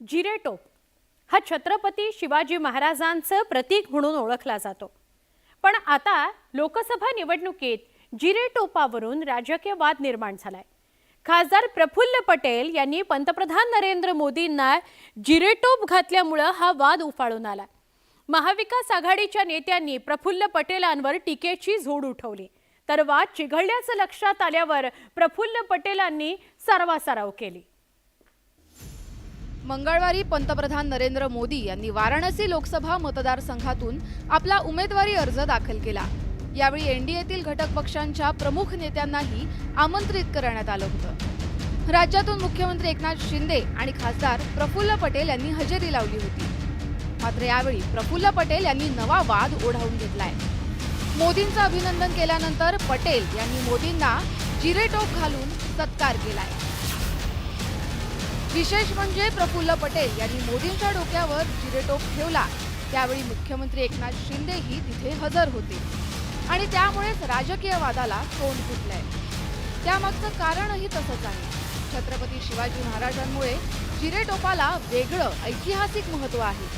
जिरेटोप हा छत्रपती शिवाजी महाराजांचं प्रतीक म्हणून ओळखला जातो. पण आता लोकसभा निवडणुकीत जिरेटोपावरून राजकीय वाद निर्माण झालाय. खासदार प्रफुल्ल पटेल यांनी पंतप्रधान नरेंद्र मोदींना जिरेटोप घातल्यामुळं हा वाद उफाळून आला. महाविकास आघाडीच्या नेत्यांनी प्रफुल्ल पटेलांवर टीकेची झोड उठवली. तर वाद चिघळल्याचं लक्षात आल्यावर प्रफुल्ल पटेलांनी सरवासराव केली. मंगळवारी पंतप्रधान नरेंद्र मोदी यांनी वाराणसी लोकसभा मतदारसंघातून आपला उमेदवारी अर्ज दाखल केला. यावेळी एनडीएतील घटक पक्षांच्या प्रमुख नेत्यांनाही आमंत्रित करण्यात आलं होतं. राज्यातून मुख्यमंत्री एकनाथ शिंदे आणि खासदार प्रफुल्ल पटेल यांनी हजेरी लावली होती. मात्र यावेळी प्रफुल्ल पटेल यांनी नवा वाद ओढावून घेतलाय. मोदींचं अभिनंदन केल्यानंतर पटेल यांनी मोदींना जिरेटोप घालून सत्कार केलाय. विशेष म्हणजे प्रफुल्ल पटेल यांनी मोदींच्या डोक्यावर जिरेटोप ठेवला. त्यावेळी मुख्यमंत्री एकनाथ शिंदेही तिथे हजर होते. आणि त्यामुळेच राजकीय वादाला तोंड फुटलंय. त्यामागचं कारणही तसंच आहे. छत्रपती शिवाजी महाराजांमुळे जिरेटोपाला वेगळं ऐतिहासिक महत्त्व आहे.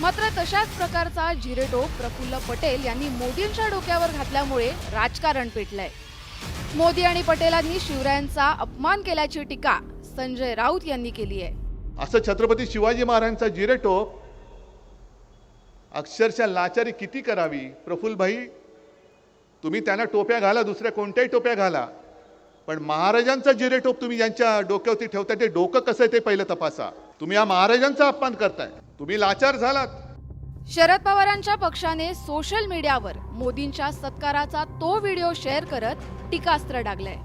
मात्र तशाच प्रकारचा जिरेटोप प्रफुल्ल पटेल यांनी मोदींच्या डोक्यावर घातल्यामुळे राजकारण पेटलंय. मोदी आणि पटेलांनी शिवरायांचा अपमान केल्याची टीका संजय राऊत यांनी केली आहे. असं छत्रपती शिवाजी महाराजांचा जिरेटोप अक्षरशः लाचारी किती करावी? प्रफुल्लभाई तुम्ही त्यांना टोप्या घाला दुसऱ्या कोणत्याही टोप्या घाला. पण महाराजांचा जिरेटोप तुम्ही ज्यांच्या डोक्यावरती ठेवताय ते डोकं कसं आहे ते पहिलं तपासा. तुम्ही या महाराजांचा अपमान करताय. तुम्ही लाचार झालात. शरद पवारांच्या पक्षाने सोशल मीडियावर मोदींच्या सत्काराचा तो व्हिडिओ शेअर करत टीकास्त्र डागलंय.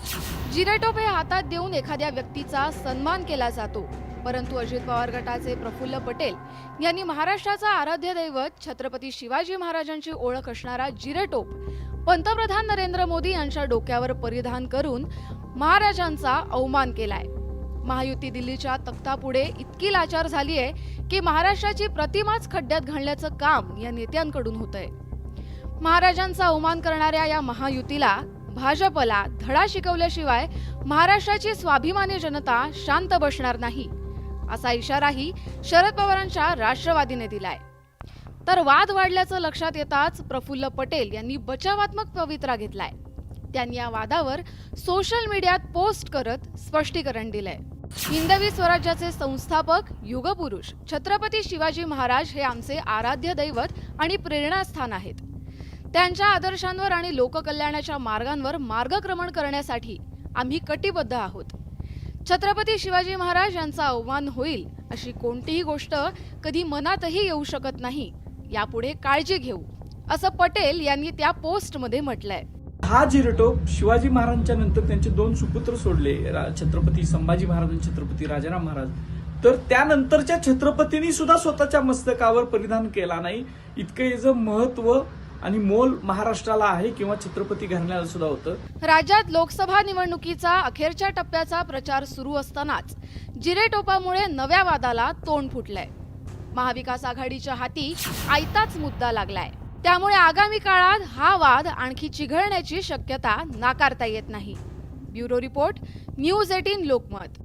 जिरेटोप हे हातात देऊन एखाद्या व्यक्तीचा सन्मान केला जातो. परंतु अजित पवार गटाचे प्रफुल्ल पटेल यांनी महाराष्ट्राचा आराध्य दैवत छत्रपती शिवाजी महाराजांची ओळख असणारा जिरेटोप पंतप्रधान नरेंद्र मोदी यांच्या डोक्यावर परिधान करून महाराजांचा अवमान केलाय. महायुती दिल्लीच्या तख्तापुढे इतकी लाचार झाली आहे की महाराष्ट्राची प्रतिमाच खड्ड्यात घालण्याचं काम या नेत्यांकडून होतंय. महाराजांचा अवमान करणाऱ्या या महायुतीला भाजपला धडा शिकवल्याशिवाय महाराष्ट्राची स्वाभिमानी जनता शांत बसणार नाही असा इशाराही शरद पवारांच्या राष्ट्रवादीने दिलाय. तर वाद वाढल्याचं लक्षात येताच प्रफुल्ल पटेल यांनी बचावात्मक पवित्रा घेतलाय. त्यांनी या वादावर सोशल मीडियात पोस्ट करत स्पष्टीकरण दिलंय. हिंदवी स्वराज्याचे संस्थापक युगपुरुष छत्रपती शिवाजी महाराज हे आमचे आराध्य दैवत आणि प्रेरणास्थान आहेत. त्यांच्या आदर्शांवर आणि लोककल्याणाच्या मार्गांवर मार्गक्रमण करण्यासाठी आम्ही कटिबद्ध आहोत. छत्रपती शिवाजी महाराज यांचा अवमान होईल अशी कोणतीही गोष्ट कधी मनातही येऊ शकत नाही. यापुढे काळजी घेऊ असं पटेल यांनी त्या पोस्टमध्ये म्हटलंय. हा जिरटोप शिवाजी महाराजांच्या नंतर त्यांचे दोन सुपुत्र सोडले रा- छत्रपती संभाजी महाराज आणि छत्रपती राजाराम महाराज. तर त्यानंतरच्या छत्रपतींनी सुद्धा स्वतःच्या मस्तकावर परिधान केला नाही. इतकं याचं महत्त्व आणि मोल महाराष्ट्राला आहे किंवा छत्रपती घराण्याला सुद्धा होतं. राज्यात लोकसभा निवडणुकीचा अखेरच्या टप्प्याचा प्रचार सुरू असतानाच जिरेटोपामुळे नव्या वादाला तोंड फुटलंय. महाविकास आघाडीच्या हाती आयताच मुद्दा लागलाय. त्यामुळे आगामी काळात हा वाद आणखी चिघळण्याची शक्यता नाकारता येत नाही. Bureau report news eighteen Lokmat.